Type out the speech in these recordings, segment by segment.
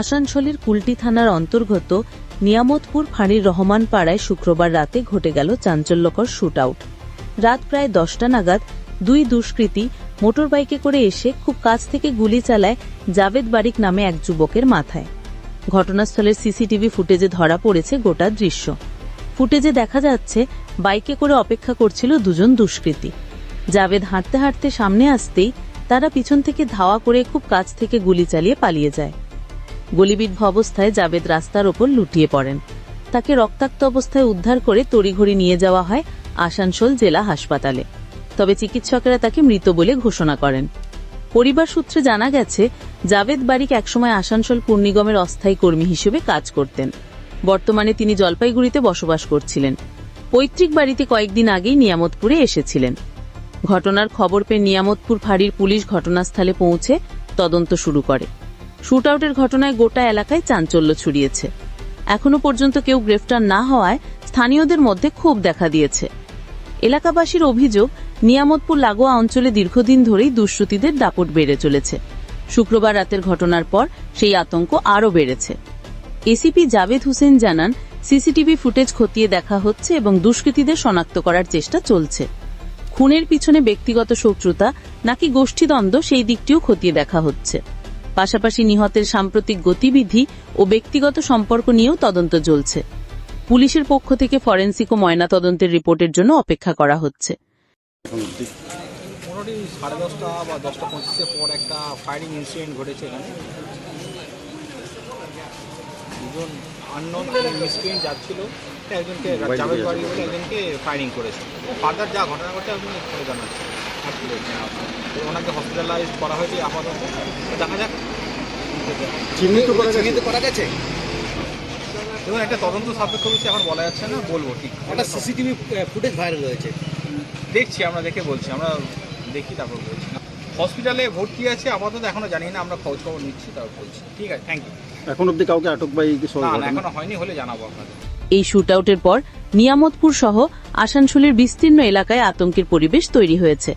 আসানসোলের কুলটি থানার অন্তর্গত নিয়ামতপুর ফাঁড়ির রহমান পাড়ায় শুক্রবার রাতে ঘটে গেল চাঞ্চল্যকর শুট আউট রাত প্রায় দশটা নাগাদ দুই দুষ্কৃতী মোটরবাইকে করে এসে খুব কাছ থেকে গুলি চালায় জাভেদ বারিক নামে এক যুবকের মাথায়। ঘটনাস্থলের সিসিটিভি ফুটেজে ধরা পড়েছে গোটা দৃশ্য। ফুটেজে দেখা যাচ্ছে বাইকে করে অপেক্ষা করছিল দুজন দুষ্কৃতী। জাভেদ হাঁটতে হাঁটতে সামনে আসতেই তারা পিছন থেকে ধাওয়া করে খুব কাছ থেকে গুলি চালিয়ে পালিয়ে যায়। গলিবিদ্ধ অবস্থায় জাবেদ রাস্তার ওপর লুটিয়ে পড়েন। তাকে রক্তাক্ত অবস্থায় উদ্ধার করে তড়িঘড়ি নিয়ে যাওয়া হয় আসানসোল জেলা হাসপাতালে। তবে চিকিৎসকেরা তাকে মৃত বলে ঘোষণা করেন। পরিবার সূত্রে জানা গেছে জাভেদ বারিক একসময় আসানসোল পুর নিগমের অস্থায়ী কর্মী হিসেবে কাজ করতেন। বর্তমানে তিনি জলপাইগুড়িতে বসবাস করছিলেন। পৈতৃক বাড়িতে কয়েকদিন আগেই নিয়ামতপুরে এসেছিলেন। ঘটনার খবর পেয়ে নিয়ামতপুর ফাঁড়ির পুলিশ ঘটনাস্থলে পৌঁছে তদন্ত শুরু করে। শুট আউটের ঘটনায় গোটা এলাকায় চাঞ্চল্য ছড়িয়েছে। এখনও পর্যন্ত কেউ গ্রেফতার না হওয়ায় স্থানীয়দের মধ্যে ক্ষোভ দেখা দিয়েছে। এলাকাবাসীর অভিযোগ, নিয়ামতপুর লাগোয়া অঞ্চলে দীর্ঘদিন ধরেই দুষ্কৃতীদের দাপট বেড়ে চলেছে। শুক্রবার রাতের ঘটনার পর সেই আতঙ্ক আরও বেড়েছে। এসিপি জাভেদ হোসেন জানান, সিসিটিভি ফুটেজ খতিয়ে দেখা হচ্ছে এবং দুষ্কৃতীদের শনাক্ত করার চেষ্টা চলছে। খুনের পিছনে ব্যক্তিগত শত্রুতা নাকি গোষ্ঠীদ্বন্দ্ব সেই দিকটিও খতিয়ে দেখা হচ্ছে। পাশাপাশি নিহতের সাম্প্রতিক গতিবিধি ও ব্যক্তিগত সম্পর্ক নিয়েও তদন্ত চলছে। পুলিশের পক্ষ থেকে ফরেন্সিক ও ময়নাতদন্তের রিপোর্টের জন্য অপেক্ষা করা হচ্ছে। যাচ্ছিল। একজনকে জাভেদ বাড়ি। বলে একজনকে ফায়ারিং করেছে। ফার্দার যা ঘটনা ঘটে আপনি করে জানাচ্ছি। ওনাকে হসপিটালাইজ করা হয়েছে আপাতত। দেখা যাক। চিহ্নিত চিহ্নিত করা গেছে? দেখুন একটা তদন্ত সাপেক্ষ বিষয় এখন বলা যাচ্ছে না বলব ঠিক। একটা সিসিটিভি ফুটেজ ভাইরাল হয়েছে। দেখছি আমরা দেখে বলছি আমরা দেখি তারপর বলছি। হসপিটালে ভর্তি আছে আপাতত এখনও জানি না আমরা খোঁজ খবর নিচ্ছি তারপর বলছি। ঠিক আছে থ্যাংক ইউ এখন অবধি কাউকে আটক বা এই কিছু না এখনও হয়নি হলে জানাব আপনাদের। এই শুট আউটের পর নিয়ামতপুর সহ আসানসোলের বিস্তীর্ণ এলাকায় আতঙ্কের পরিবেশ তৈরি হয়েছে।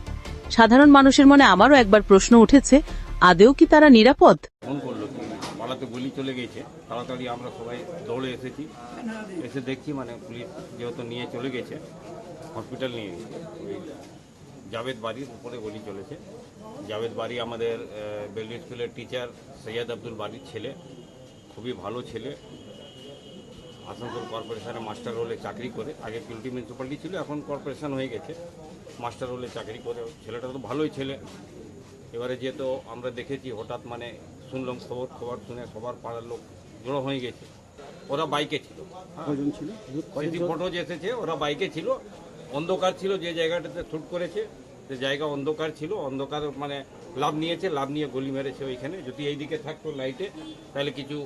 সাধারণ মানুষের মনে আবারও একবার প্রশ্ন উঠেছে আদেও কি তারা নিরাপদ? পালাতে গুলি চলে গেছে। তাড়াতাড়ি আমরা সবাই দৌড়ে এসেছি। এসে দেখছি মানে পুলিশ যেহেতু নিয়ে চলে গেছে, হসপিটাল নিয়ে গেছে। জাভেদ বাড়ির উপরে গুলি চলেছে। জাভেদ বাড়ি আমাদের বেলডি স্কুলের টিচার সৈয়দ আব্দুল বাড়ির ছেলে। খুবই ভালো ছেলে। আসানসোল কর্পোরেশনে মাস্টার রোলে চাকরি করে। আগে পিউটি মিউনিসিপ্যালিটি ছিল এখন কর্পোরেশন হয়ে গেছে। মাস্টার রোলে চাকরি করে। ছেলেটা তো ভালোই ছেলে। এবারে যেহেতু আমরা দেখেছি হঠাৎ মানে শুনলাম খবর খবর শুনে সবার পাড়ার লোক জড়ো হয়ে গেছে। ওরা বাইকে ছিল। কয়জন ছিল? সিসি ফটো যে এসেছে ওরা বাইকে ছিল। অন্ধকার ছিল যে জায়গাটাতে শ্যুট করেছে যে জায়গা অন্ধকার ছিল। অন্ধকার মানে লাভ নিয়েছে লাভ নিয়ে গলি মেরেছে ওইখানে। যদি এইদিকে থাকতো লাইটে তাহলে কিছু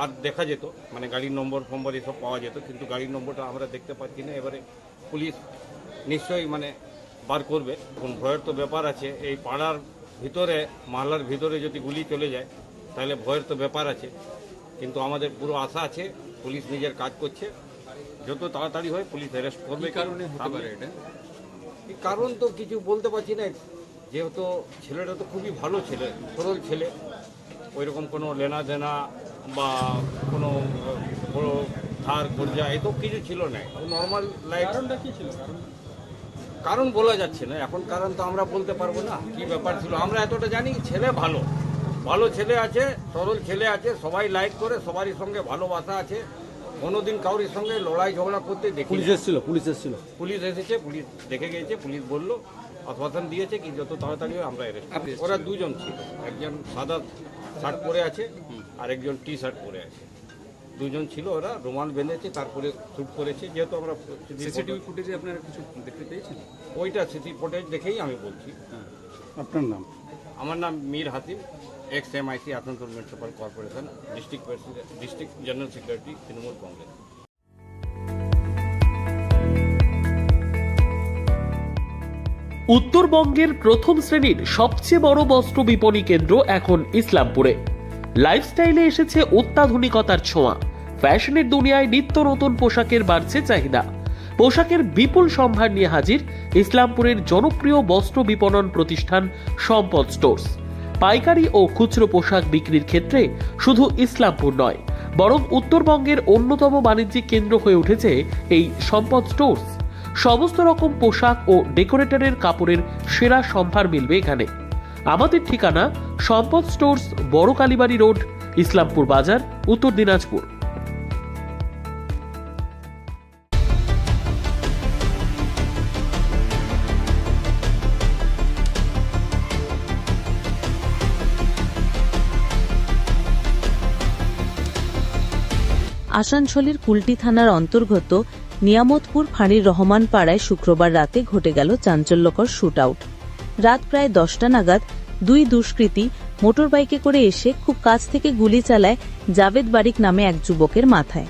আর দেখা যেত মানে গাড়ির নম্বর ফম্বর এসব পাওয়া যেত কিন্তু গাড়ির নম্বরটা আমরা দেখতে পাচ্ছি না। এবারে পুলিশ নিশ্চয়ই মানে বার করবে। এখন ভয়ের তো ব্যাপার আছে এই পাড়ার ভিতরে মাহলার ভিতরে যদি গুলি চলে যায় তাহলে ভয়ের তো ব্যাপার আছে। কিন্তু আমাদের পুরো আশা আছে পুলিশ নিজের কাজ করছে। যত তাড়াতাড়ি হয় পুলিশ অ্যারেস্ট করবে। কারণে হতে পারে এটা? কারণ তো কিছু বলতে পারছি না। যেহেতু ছেলেটা তো খুবই ভালো ছেলে সরল ছেলে ওইরকম কোনো লেনা দেনা বা কোনো বড় ধার গর্জা এসব কিছু ছিল না। নর্মাল লাইফ কারণটা কি ছিল? কারণ বলা যাচ্ছে না। এখন কারণ তো আমরা বলতে পারব না কি ব্যাপার ছিল। আমরা এতটা জানি ছেলে ভালো। ভালো ছেলে আছে সরল ছেলে আছে সবাই লাইক করে সবারই সঙ্গে ভালোবাসা আছে। কোনোদিন কারোর সঙ্গে লড়াই ঝগড়া করতে দেখি পুলিশ এসেছিল পুলিশ এসেছিল। পুলিশ এসেছে পুলিশ দেখে গিয়েছে পুলিশ বলল আশ্বাসন দিয়েছে কি যত তাড়াতাড়ি আমরা করব। ওরা দুজন ছিল। একজন সাদা শার্ট পরে আছে আর একজন টি শার্ট পরে আছে। দুজন ছিল ওরা রুমাল বেঁধেছে তারপরে শ্যুট করেছে যেহেতু আমরা সিসিটিভি ফুটেজে আপনারা কিছু দেখতে পেয়েছেন? ওইটা সিসি ফুটেজ দেখেই আমি বলছি। আপনার নাম? আমার নাম Mir Hatim ex M IC Asansol municipal corporation district president district general secretary Trinamool Congress উত্তরবঙ্গের প্রথম শ্রেণির সবচেয়ে বড় বস্ত্র বিপণী কেন্দ্র এখন ইসলামপুরে। লাইফস্টাইলে এসেছে অত্যাধুনিকতার ছোঁয়া। ফ্যাশনের দুনিয়ায় নিত্য নতুন পোশাকের বাড়ছে চাহিদা। পোশাকের বিপুল সম্ভার নিয়ে হাজির ইসলামপুরের জনপ্রিয় বস্ত্র বিপণন প্রতিষ্ঠান সম্পদ স্টোর্স। পাইকারি ও খুচরো পোশাক বিক্রির ক্ষেত্রে শুধু ইসলামপুর নয়, বরং উত্তরবঙ্গের অন্যতম বাণিজ্যিক কেন্দ্র হয়ে উঠেছে এই সম্পদ স্টোর্স। সমস্ত রকম পোশাক ও ডেকোরেটরের কাপড়ের সেরা সম্ভার মিলবে এখানে। আমাদের ঠিকানা সম্পদ স্টোর্স বড় কালীবাড়ি রোড, ইসলামপুর বাজার, উত্তর দিনাজপুর। আসানসোলের কুলটি থানার অন্তর্গত নিয়ামতপুর ফাঁড়ির রহমান পাড়ায় শুক্রবার রাতে ঘটে গেল চাঞ্চল্যকর শুট আউট রাত প্রায় দশটা নাগাদ দুই দুষ্কৃতী মোটরবাইকে করে এসে খুব কাছ থেকে গুলি চালায় জাভেদ বারিক নামে এক যুবকের মাথায়।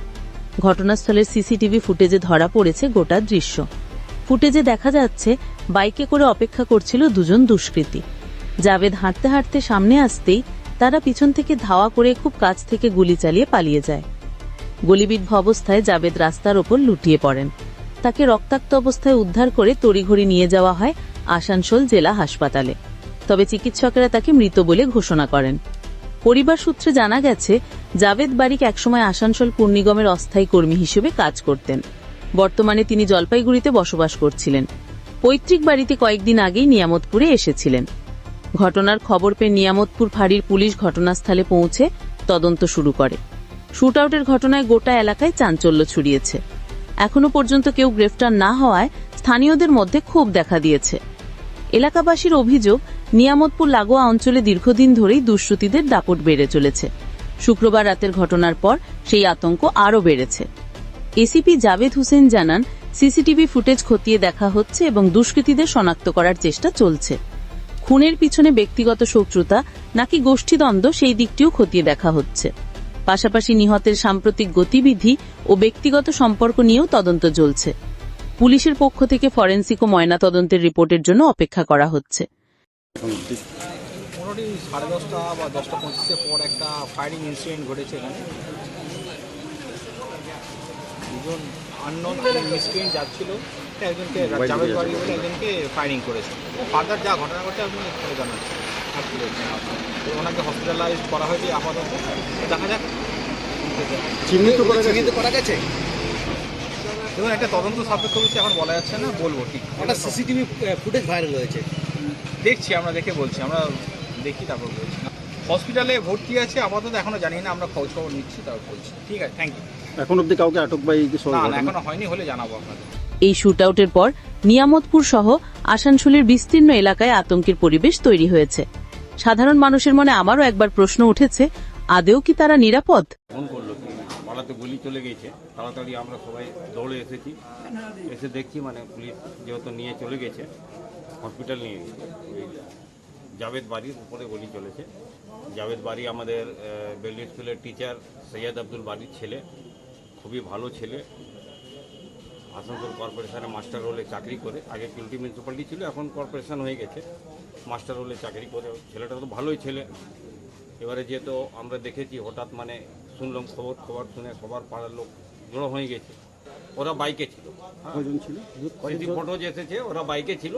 ঘটনাস্থলের সিসিটিভি ফুটেজে ধরা পড়েছে গোটা দৃশ্য। ফুটেজে দেখা যাচ্ছে বাইকে করে অপেক্ষা করছিল দুজন দুষ্কৃতী। জাভেদ হাঁটতে হাঁটতে সামনে আসতেই তারা পিছন থেকে ধাওয়া করে খুব কাছ থেকে গুলি চালিয়ে পালিয়ে যায়। গলিবিদ্ধ অবস্থায় জাবেদ রাস্তার ওপর লুটিয়ে পড়েন। তাকে রক্তাক্ত অবস্থায় উদ্ধার করে তড়িঘড়ি নিয়ে যাওয়া হয় আসানসোল জেলা হাসপাতালে। তবে চিকিৎসকেরা তাকে মৃত বলে ঘোষণা করেন। পরিবার সূত্রে জানা গেছে, জাভেদ বারিক একসময় আসানসোল পূর্ণ নিগমের অস্থায়ী কর্মী হিসেবে কাজ করতেন। বর্তমানে তিনি জলপাইগুড়িতে বসবাস করছিলেন। পৈতৃক বাড়িতে কয়েকদিন আগেই নিয়ামতপুরে এসেছিলেন। ঘটনার খবর পেয়ে নিয়ামতপুর ফাঁড়ির পুলিশ ঘটনাস্থলে পৌঁছে তদন্ত শুরু করে। শুট আউটের ঘটনায় গোটা এলাকায় চাঞ্চল্য ছড়িয়েছে। এখনও পর্যন্ত কেউ গ্রেফতার না হওয়ায় স্থানীয়দের মধ্যে ক্ষোভ দেখা দিয়েছে। এলাকাবাসীর অভিযোগ নিয়ামতপুর লাগোয়া অঞ্চলে দীর্ঘদিন ধরেই দুষ্কৃতীদের দাপট বেড়ে চলেছে। শুক্রবার রাতের ঘটনার পর সেই আতঙ্ক আরও বেড়েছে। এসিপি জাভেদ হোসেন জানান, সিসিটিভি ফুটেজ খতিয়ে দেখা হচ্ছে এবং দুষ্কৃতীদের শনাক্ত করার চেষ্টা চলছে। খুনের পিছনে ব্যক্তিগত শত্রুতা নাকি গোষ্ঠীদ্বন্দ্ব, সেই দিকটিও খতিয়ে দেখা হচ্ছে। পাশাপাশি নিহতের সাম্প্রতিক গতিবিধি ও ব্যক্তিগত সম্পর্ক নিয়েও তদন্ত চলছে। পুলিশের পক্ষ থেকে ফরেন্সিক ও ময়নাতদন্তের রিপোর্টের জন্য অপেক্ষা করা হচ্ছে। মোটামুটি সাড়ে দশটা বা দশটা পঁচিশের পর একটা ফায়ারিং ইনসিডেন্ট ঘটেছে এখানে। দুজন আননোন মিসক্রিয়েন্ট যাচ্ছিল। তো একজনকে জাভেদ বাড়ি বলে একজনকে ফায়ারিং করেছে। ফার্দার যা ঘটনা ঘটছে আপনি জানাচ্ছি? তো ওনাকে হসপিটালাইজড করা হয়েছে আপাতত। দেখা যাক। চিহ্নিত করা গেছে? চিহ্নিত করা গেছে? দেখুন একটা তদন্ত সাপেক্ষ বিষয় এখন বলা যাচ্ছে না বলব ঠিক। একটা সিসিটিভি ফুটেজ ভাইরাল হয়েছে। দেখছি আমরা দেখে বলছি আমরা দেখি তারপর বলছি। হসপিটালে ভর্তি আছে আপাতত এখনও জানি না আমরা খোঁজ খবর নিচ্ছি তারপর বলছি। ঠিক আছে থ্যাংক ইউ এখন অবধি কাউকে আটক বা না না এখনও হয়নি হলে জানাব আপনাদের। এই শুট আউটের পর নিয়ামতপুর সহ আসানসোলের বিস্তীর্ণ এলাকায় আতঙ্কের পরিবেশ তৈরি হয়েছে। সাধারণ মানুষের মনে আবারও একবার প্রশ্ন উঠেছে আদেও কি তারা নিরাপদ? ফোন করল কি? পাড়াতে গুলি চলে গেছে। তাড়াতাড়ি আমরা সবাই দৌড়ে এসেছি। এসে দেখছি মানে পুলিশ যেহেতু নিয়ে চলে গেছে হসপিটাল নিয়ে গেছে জাভেদ বাড়ির উপরে গলি চলেছে। জাভেদ বাড়ি আমাদের বেলডি স্কুলের টিচার সৈয়দ আব্দুল বাড়ির ছেলে। খুবই ভালো ছেলে। আসানসোল কর্পোরেশনে মাস্টার রোলে চাকরি করে। আগে কিলটি মিউনিসিপ্যালিটি ছিল এখন কর্পোরেশন হয়ে গেছে। মাস্টার রোলে চাকরি করে। ছেলেটা তো ভালোই ছেলে। এবারে যেহেতু আমরা দেখেছি হঠাৎ মানে শুনলাম খবর খবর শুনে সবার পাড়ার লোক জড়ো হয়ে গেছে। ওরা বাইকে ছিল। ছিল? ফটো যে এসেছে ওরা বাইকে ছিল।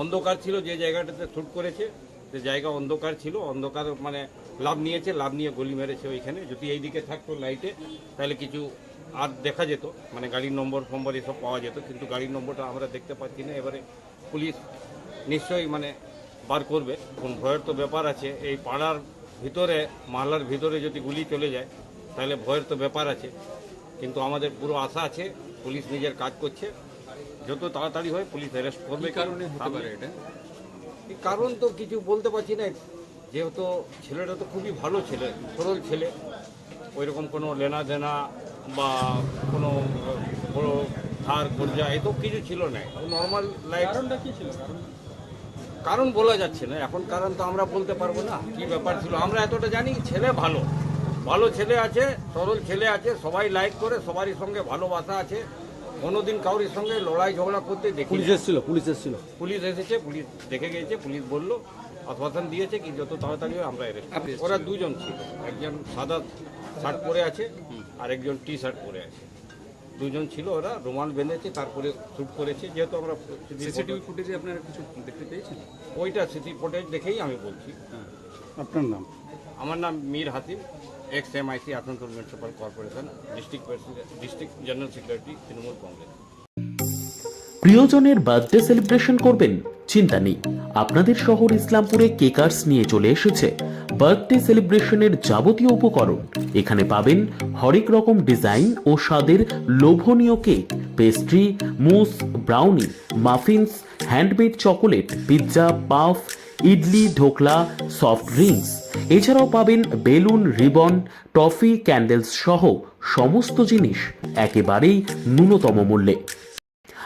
অন্ধকার ছিল, যে জায়গাটাতে শ্যুট করেছে, সে জায়গা অন্ধকার ছিল। অন্ধকার মানে লাভ নিয়েছে, লাভ নিয়ে গলি মেরেছে ওইখানে। যদি এই দিকে থাকতো লাইটে, তাহলে কিছু আর দেখা যেত। মানে গাড়ির নম্বর ফম্বর এসব পাওয়া যেত, কিন্তু গাড়ির নম্বরটা আমরা দেখতে পাচ্ছি না। এবারে পুলিশ নিশ্চয়ই মানে বার করবে। কোন ভয়ের তো ব্যাপার আছে। এই পাড়ার ভিতরে মাহলার ভিতরে যদি গুলি চলে যায়, তাহলে ভয়ের তো ব্যাপার আছে। কিন্তু আমাদের পুরো আশা আছে, পুলিশ নিজের কাজ করছে। যত তাড়াতাড়ি হয় পুলিশ অ্যারেস্ট করবে। কারণে হতে পারে এটা? কারণ তো কিছু বলতে পারছি না। যেহেতু ছেলেটা তো খুবই ভালো ছেলে সরল ছেলে। ওইরকম কোনো লেনা দেনা বা কোনো বড় ধার কর্জা এসব কিছু ছিল না। নর্মাল লাইফ কারণটা কি ছিল? কারণ বলা যাচ্ছে না। এখন কারণ তো আমরা বলতে পারব না। কি ব্যাপার ছিল? আমরা এতটা জানি ছেলে ভালো। ভালো ছেলে আছে সরল ছেলে আছে সবাই লাইক করে সবারই সঙ্গে ভালোবাসা আছে। কোনোদিন কাউরির সঙ্গে লড়াই ঝগড়া করতে দেখি পুলিশ এসেছিল পুলিশ এসেছিল। পুলিশ এসেছে পুলিশ দেখে গিয়েছে পুলিশ বলল আশ্বাসন দিয়েছে কি যত তাড়াতাড়ি হয় আমরা ওরা দুজন ছিল একজন সাদা শার্ট পরে আছে আর একজন টি শার্ট পরে আছে। দুজন ছিল ওরা রুমাল বেঁধেছে তারপরে শ্যুট করেছে যেহেতু আমরা সিসিটিভি ফুটেজে আপনারা কিছু দেখতে পেয়েছেন? ওইটা স্মৃতি ফুটেজ দেখেই আমি বলছি। আপনার নাম? আমার নাম Mir Hatim. Ex M IC Asansol municipal corporation district district general secretary Trinamool Congress প্রিয়জনের বার্থডে সেলিব্রেশন করবেন, চিন্তা নেই। আপনাদের শহর ইসলামপুরে কেকার্স নিয়ে চলে এসেছে বার্থডে সেলিব্রেশনের যাবতীয় উপকরণ। এখানে পাবেন হরেক রকম ডিজাইন ও স্বাদের লোভনীয় cake pastry mousse brownie muffins handmade chocolate pizza puff idli, dhokla soft drinks এছাড়াও পাবেন বেলুন, রিবন, টফি ক্যান্ডেলস সহ সমস্ত জিনিস একেবারেই ন্যূনতম মূল্যে।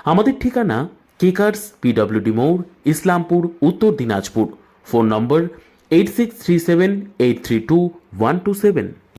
আমাদের ঠিকানা কেকার্স পিডব্লিউডি মোড় Islampur, Uttar Dinajpur. Phone number eight six three seven eight three two one two seven